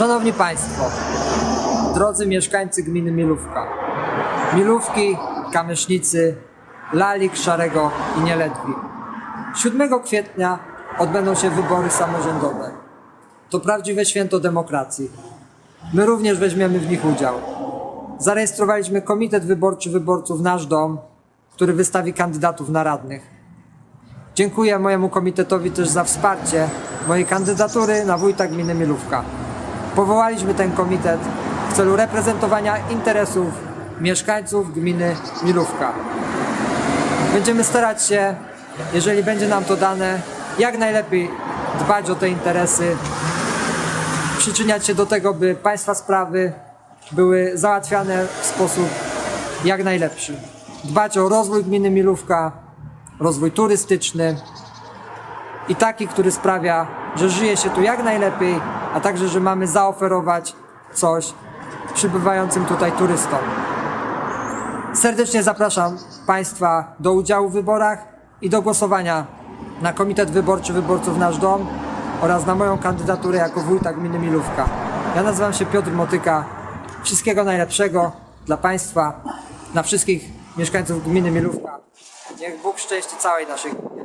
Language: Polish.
Szanowni Państwo, drodzy mieszkańcy gminy Milówka, Milówki, Kamysznicy, Lalik, Szarego i Nieledwi. 7 kwietnia odbędą się wybory samorządowe. To prawdziwe święto demokracji. My również weźmiemy w nich udział. Zarejestrowaliśmy Komitet Wyborczy Wyborców Nasz Dom, który wystawi kandydatów na radnych. Dziękuję mojemu komitetowi też za wsparcie mojej kandydatury na wójta gminy Milówka. Powołaliśmy ten komitet w celu reprezentowania interesów mieszkańców gminy Milówka. Będziemy starać się, jeżeli będzie nam to dane, jak najlepiej dbać o te interesy, przyczyniać się do tego, by państwa sprawy były załatwiane w sposób jak najlepszy. Dbać o rozwój gminy Milówka, rozwój turystyczny i taki, który sprawia, że żyje się tu jak najlepiej, a także, że mamy zaoferować coś przybywającym tutaj turystom. Serdecznie zapraszam Państwa do udziału w wyborach i do głosowania na Komitet Wyborczy Wyborców Nasz Dom oraz na moją kandydaturę jako wójta gminy Milówka. Ja nazywam się Piotr Motyka. Wszystkiego najlepszego dla Państwa, dla wszystkich mieszkańców gminy Milówka. Niech Bóg szczęści całej naszej gminie.